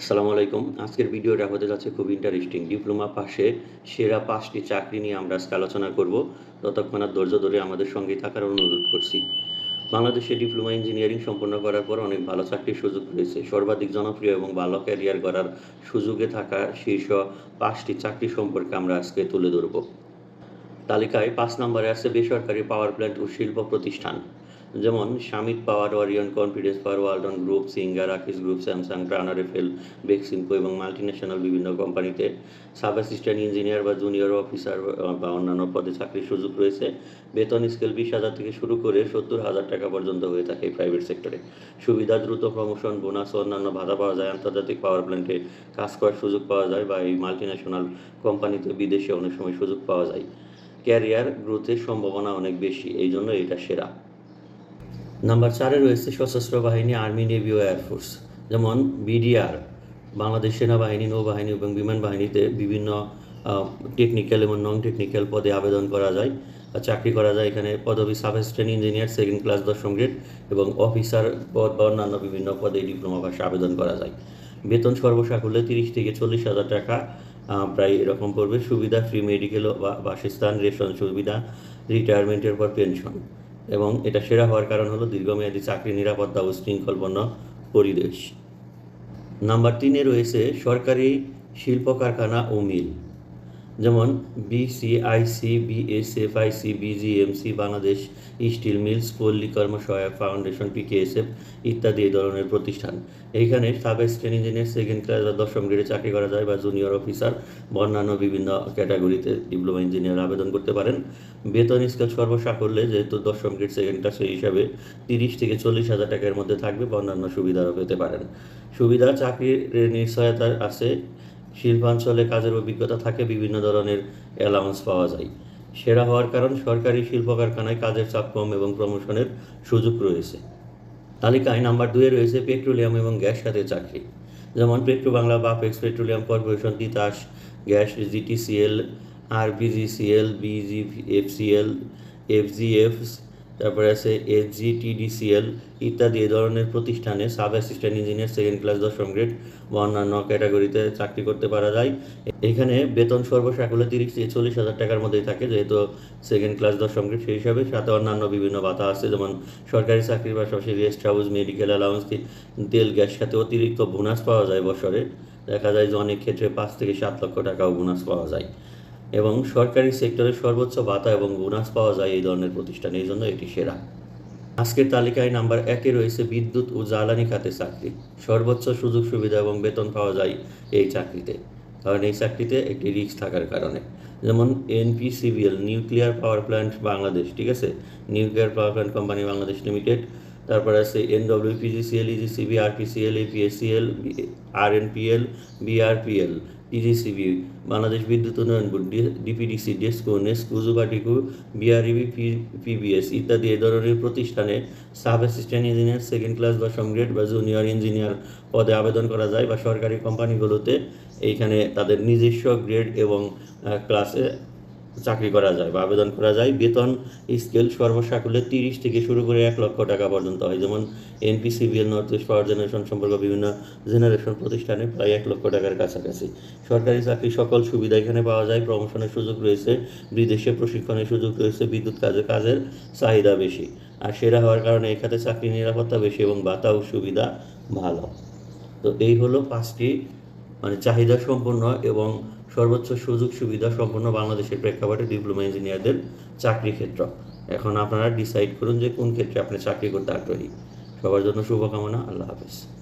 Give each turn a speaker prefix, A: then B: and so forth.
A: আসসালামু আলাইকুম। আজকের ভিডিওটা হতে যাচ্ছে খুব ইন্টারেস্টিং ডিপ্লোমা পাশে সেরা পাঁচটি চাকরি নিয়ে আমরা আজকে আলোচনা করব। ততক্ষণ আর ধৈর্য ধরে আমাদের সঙ্গে থাকার অনুরোধ করছি। বাংলাদেশে ডিপ্লোমা ইঞ্জিনিয়ারিং সম্পন্ন করার পর অনেক ভালো চাকরির সুযোগ রয়েছে। সর্বাধিক জনপ্রিয় এবং ভালো ক্যারিয়ার করার সুযোগে থাকা শীর্ষ পাঁচটি চাকরি সম্পর্কে আমরা আজকে তুলে ধরব। তালিকায় পাঁচ নম্বরে আছে বেসরকারি পাওয়ার প্ল্যান্ট ও শিল্প প্রতিষ্ঠান। যেমন শামিক power ওয়ারিয়ন confidence power Walton group singer আকিস গ্রুপ স্যামসাং ট্রানার এফেল বেক্সিমকো এবং মাল্টিন্যাশনাল বিভিন্ন কোম্পানিতে সাব অ্যাসিস্ট্যান্ট ইঞ্জিনিয়ার বা জুনিয়র অফিসার বা অন্যান্য পদে চাকরির সুযোগ রয়েছে। বেতন স্কেল বিশ হাজার থেকে শুরু করে সত্তর হাজার টাকা পর্যন্ত হয়ে থাকে প্রাইভেট সেক্টরে সুবিধা, দ্রুত প্রমোশন বোনাস অন্যান্য ভাতা পাওয়া যায়। আন্তর্জাতিক পাওয়ার প্ল্যান্টে কাজ করার সুযোগ পাওয়া যায় বা এই মাল্টিন্যাশনাল কোম্পানিতে বিদেশে অনেক সময় সুযোগ পাওয়া যায়। ক্যারিয়ার গ্রোথের সম্ভাবনা অনেক বেশি এই জন্য এটা সেরা। নাম্বার চারে রয়েছে সশস্ত্র বাহিনী, আর্মি, নেভি ও এয়ারফোর্স যেমন বিডিআর, বাংলাদেশ সেনাবাহিনী, নৌবাহিনী এবং বিমান বাহিনীতে বিভিন্ন টেকনিক্যাল এবং নন টেকনিক্যাল পদে আবেদন করা যায় চাকরি করা যায়। এখানে পদবি sub assistant engineer second class দশম গ্রেড এবং অফিসার পদ বা অন্যান্য বিভিন্ন পদে ডিপ্লোমা ভাষা আবেদন করা যায়। বেতন সর্বসাকুল্যে তিরিশ থেকে চল্লিশ হাজার টাকা প্রায় এরকম পড়বে। সুবিধা ফ্রি মেডিকেল বা বাসস্থান, রেশন সুবিধা রিটায়ারমেন্টের পর পেনশন এবং এটা সেরা হওয়ার কারণ হলো দীর্ঘমেয়াদী চাকরি, নিরাপত্তা ও শৃঙ্খলপন্ন পরিবেশ। নাম্বার তিনে রয়েছে সরকারি শিল্প কারখানা ও মিল। যেমন BCIC BSFIC BGMC Bangladesh steel mills পল্লী কর্মসহায়ক ফাউন্ডেশন পিকেএসএফ ইত্যাদি এই ধরনের প্রতিষ্ঠান। এইখানে sub assistant engineer second class বা দশম গ্রেডে চাকরি করা যায় বা জুনিয়র অফিসার অন্যান্য বিভিন্ন ক্যাটাগরিতে ডিপ্লোমা ইঞ্জিনিয়ার আবেদন করতে পারেন। বেতন স্কেল সর্বসাকল্যে যেহেতু দশম গ্রেড সেকেন্ড ক্লাস সেই হিসাবে তিরিশ থেকে চল্লিশ হাজার টাকার মধ্যে থাকবে বা অন্যান্য সুবিধাও পেতে পারেন। সুবিধা, চাকরির নিশ্চয়তা আছে। শিল্পাঞ্চলে কাজের অভিজ্ঞতা থাকে, বিভিন্ন ধরনের অ্যালাউন্স পাওয়া যায়। সেরা হওয়ার কারণ, সরকারি শিল্প কারখানায় কাজের চাপ কম এবং প্রমোশনের সুযোগ রয়েছে। তালিকায় নাম্বার দুয়ে রয়েছে পেট্রোলিয়াম এবং গ্যাস খাতের চাকরি। যেমন Petrobangla BAPEX petroleum corporation Titas gas GTCL RBGCL BGFCL FGF তারপরে আছে এসজিটিডিসিএল ইত্যাদি এ ধরনের প্রতিষ্ঠানে sub assistant engineer second class দশম গ্রেড বা অন্যান্য ক্যাটাগরিতে চাকরি করতে পারা যায়। এখানে বেতন সর্বশেষ সর্বসাকুল্যে তিরিশ থেকে চল্লিশ হাজার টাকার মধ্যেই থাকে, যেহেতু সেকেন্ড ক্লাস দশম গ্রেড সেই হিসাবে। সাথে অন্যান্য বিভিন্ন ভাতা আছে, যেমন সরকারি চাকরির পাশাপাশি রেস্ট হাউস মেডিকেল অ্যালাউন্স তেল, গ্যাস সাথে অতিরিক্ত বোনাস পাওয়া যায় বছরে। দেখা যায় যে অনেক ক্ষেত্রে পাঁচ থেকে সাত লক্ষ টাকাও বোনাস পাওয়া যায়। এবং সরকারি সেক্টরে সর্বোচ্চ ভাতা এবং বোনাস পাওয়া যায় এই ধরনের প্রতিষ্ঠানে, এই জন্য এটি সেরা। আজকের তালিকায় নাম্বার একে রয়েছে বিদ্যুৎ ও জ্বালানি খাতে চাকরি। সর্বোচ্চ সুযোগ সুবিধা এবং বেতন পাওয়া যায় এই চাকরিতে। কারণ এই চাকরিতে একটি রিস্ক থাকার কারণে। যেমন NPCBL, nuclear power plant Bangladesh, ঠিক আছে? Nuclear power plant company Bangladesh limited. তারপর আছে NWPGCL, EGCB, RPCL, APSCL RNPL, BRPL. TGCB Bangladesh বিদ্যুৎ উন্নয়ন বোর্ড ডিপিডিসি, ডেস্কো, নেস্কো জুবাটিকো বিআরইবি পিবিএস ইত্যাদি এ ধরনের প্রতিষ্ঠানে sub assistant engineer, second class বা গ্রেড বা জুনিয়র ইঞ্জিনিয়ার পদে আবেদন করা যায় বা সরকারি কোম্পানিগুলোতে এইখানে তাদের নিজস্ব গ্রেড এবং ক্লাসে চাকরি করা যায় বা আবেদন করা যায়। বেতন, স্কেল, সর্বসাকুল্যে তিরিশ থেকে শুরু করে এক লক্ষ টাকা পর্যন্ত হয়। যেমন NPCBL north east power generation সম্পর্ক বিভিন্ন জেনারেশন প্রতিষ্ঠানে প্রায় এক লক্ষ টাকার কাছাকাছি। সরকারি চাকরি সকল সুবিধা এখানে পাওয়া যায়। প্রমোশনের সুযোগ রয়েছে। বিদেশে প্রশিক্ষণের সুযোগ রয়েছে। বিদ্যুৎ কাজে কাজের চাহিদা বেশি। আর সেরা হওয়ার কারণে এই খাতে চাকরি নিরাপত্তা বেশি এবং বাতা ও সুবিধা ভালো। তো এই হলো পাঁচটি মানে চাহিদা সম্পন্ন এবং সর্বোচ্চ সুযোগ সুবিধা সম্পন্ন বাংলাদেশের প্রেক্ষাপটে ডিপ্লোমা ইঞ্জিনিয়ারদের চাকরি ক্ষেত্র। এখন আপনারা ডিসাইড করুন যে কোন ক্ষেত্রে আপনি চাকরি করতে আগ্রহী। সবার জন্য শুভকামনা, আল্লাহ হাফেজ।